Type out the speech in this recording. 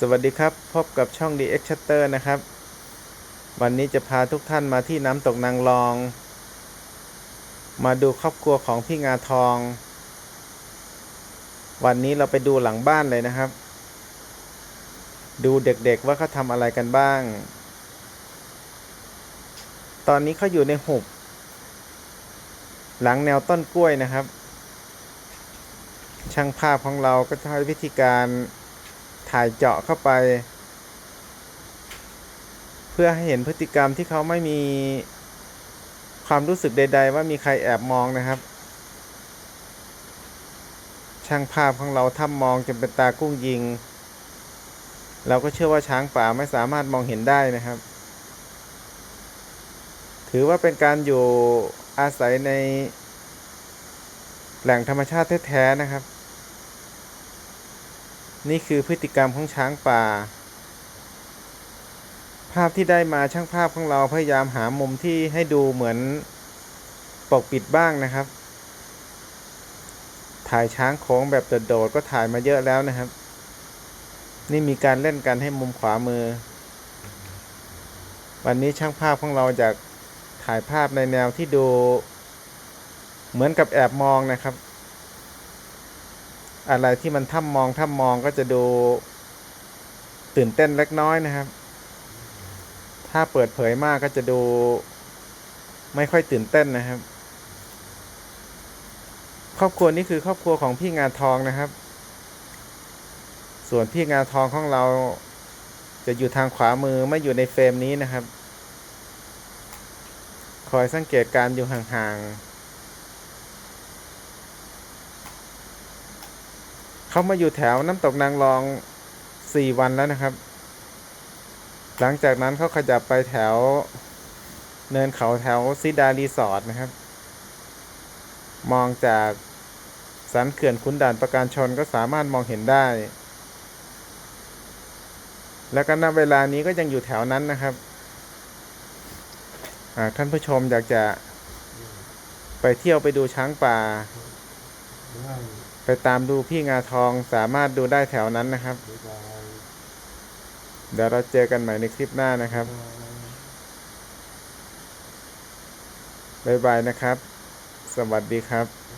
สวัสดีครับ พบกับช่อง DX Shutter นะครับ วันนี้จะพาทุกท่านมาที่น้ำตกนางรอง มาดูครอบครัวของพี่งาทอง วันนี้เราไปดูหลังบ้านเลยนะครับ ดูเด็กๆว่าเขาทำอะไรกันบ้าง ตอนนี้เขาอยู่ในหุบ หลังแนวต้นกล้วยนะครับ ช่างภาพของเราก็ใช้วิธีการ ถ่ายเจาะเข้าไป เพื่อให้เห็นพฤติกรรมที่เขาไม่มีความรู้สึกใด ๆ ว่ามีใครแอบมองนะครับ ช่างภาพของเราถ้ามองจนเป็นตากุ้งยิง เราก็เชื่อว่าช้างป่าไม่สามารถมองเห็นได้นะครับ ถือว่าเป็นการอยู่อาศัยในแหล่งธรรมชาติแท้ๆนะครับ นี่คือพฤติกรรมของช้างป่า ภาพที่ได้มาช่างภาพของเราพยายามหามุมที่ให้ดูเหมือนปกปิดบ้างนะครับ ถ่ายช้างโค้งแบบโดดๆก็ถ่ายมาเยอะแล้วนะครับ นี่มีการเล่นกันให้มุมขวามือ วันนี้ช่างภาพของเราจะถ่ายภาพในแนวที่ดู เหมือนกับแอบมองนะครับ อะไรที่มันถ้ำมองถ้ำมองก็จะดูตื่นเต้นเล็กน้อยนะครับ ถ้าเปิดเผยมากก็จะดูไม่ค่อยตื่นเต้นนะครับ ครอบครัวนี้คือครอบครัวของพี่งาทองนะครับ ส่วนพี่งาทองของเราจะอยู่ทางขวามือไม่อยู่ในเฟรมนี้นะครับ คอยสังเกตการอยู่ห่างๆ เขามาอยู่แถวน้ำตกนางรองสี่วันแล้วนะครับ หลังจากนั้นเขาขยับไปแถวเนินเขาแถวซิดารีสอร์ทนะครับ มองจากสันเขื่อนขุนด่านประการชนก็สามารถมองเห็นได้ แล้วก็ณเวลานี้ก็ยังอยู่แถวนั้นนะครับท่านผู้ชมอยากจะไปเที่ยวไปดูช้างป่า ไปตามดูพี่งาทองสามารถดูได้แถวนั้นนะครับ เดี๋ยวเราเจอกันใหม่ในคลิปหน้านะครับบ๊ายบายนะครับ สวัสดีครับ